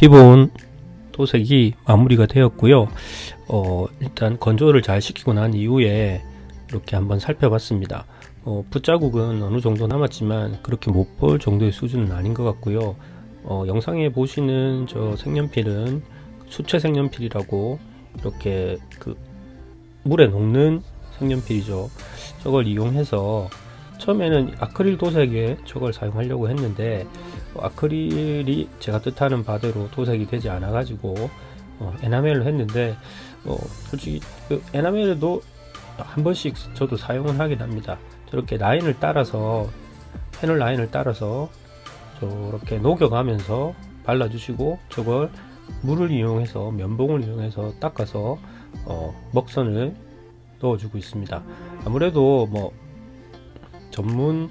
기본 도색이 마무리가 되었고요. 어, 일단 건조를 잘 시키고 난 이후에 이렇게 한번 살펴봤습니다. 어, 붓자국은 어느 정도 남았지만 그렇게 못 볼 정도의 수준은 아닌 것 같고요. 어, 영상에 보시는 저 색연필은 수채 색연필이라고 이렇게 그 물에 녹는 색연필이죠. 저걸 이용해서 처음에는 아크릴 도색에 저걸 사용하려고 했는데 어, 아크릴이 제가 뜻하는 바대로 도색이 되지 않아 가지고 어, 에나멜로 했는데 어, 솔직히 그 에나멜에도 한 번씩 저도 사용을 하긴 합니다. 저렇게 라인을 따라서 패널 라인을 따라서 저렇게 녹여가면서 발라주시고 저걸 물을 이용해서 면봉을 이용해서 닦아서 어, 먹선을 넣어주고 있습니다. 아무래도 뭐 전문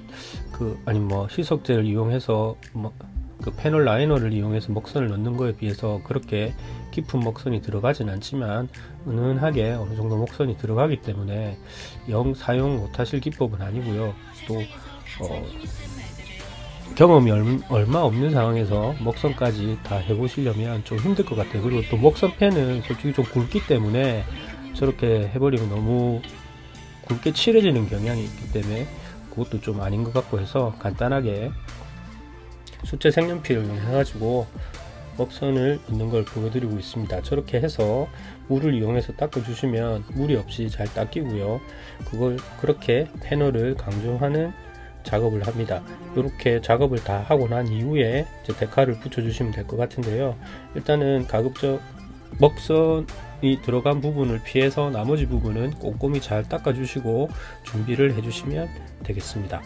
그 아니 뭐 희석제를 이용해서 뭐 그 패널 라이너를 이용해서 먹선을 넣는 거에 비해서 그렇게 깊은 먹선이 들어가진 않지만 은은하게 어느 정도 먹선이 들어가기 때문에 영 사용 못하실 기법은 아니고요. 또 어, 경험이 얼, 얼마 없는 상황에서 먹선까지 다 해보시려면 좀 힘들 것 같아요. 그리고 또 먹선 펜은 솔직히 좀 굵기 때문에 저렇게 해버리면 너무 굵게 칠해지는 경향이 있기 때문에 그것도 좀 아닌 것 같고 해서 간단하게 수채 색연필을 이용해 가지고 먹선을 넣는 걸 보여드리고 있습니다. 저렇게 해서 물을 이용해서 닦아주시면 물이 없이 잘 닦이고요. 그걸 그렇게 패널을 강조하는 작업을 합니다. 이렇게 작업을 다 하고 난 이후에 데카를 붙여주시면 될 것 같은데요. 일단은 가급적 먹선 이 들어간 부분을 피해서 나머지 부분은 꼼꼼히 잘 닦아주시고 준비를 해주시면 되겠습니다.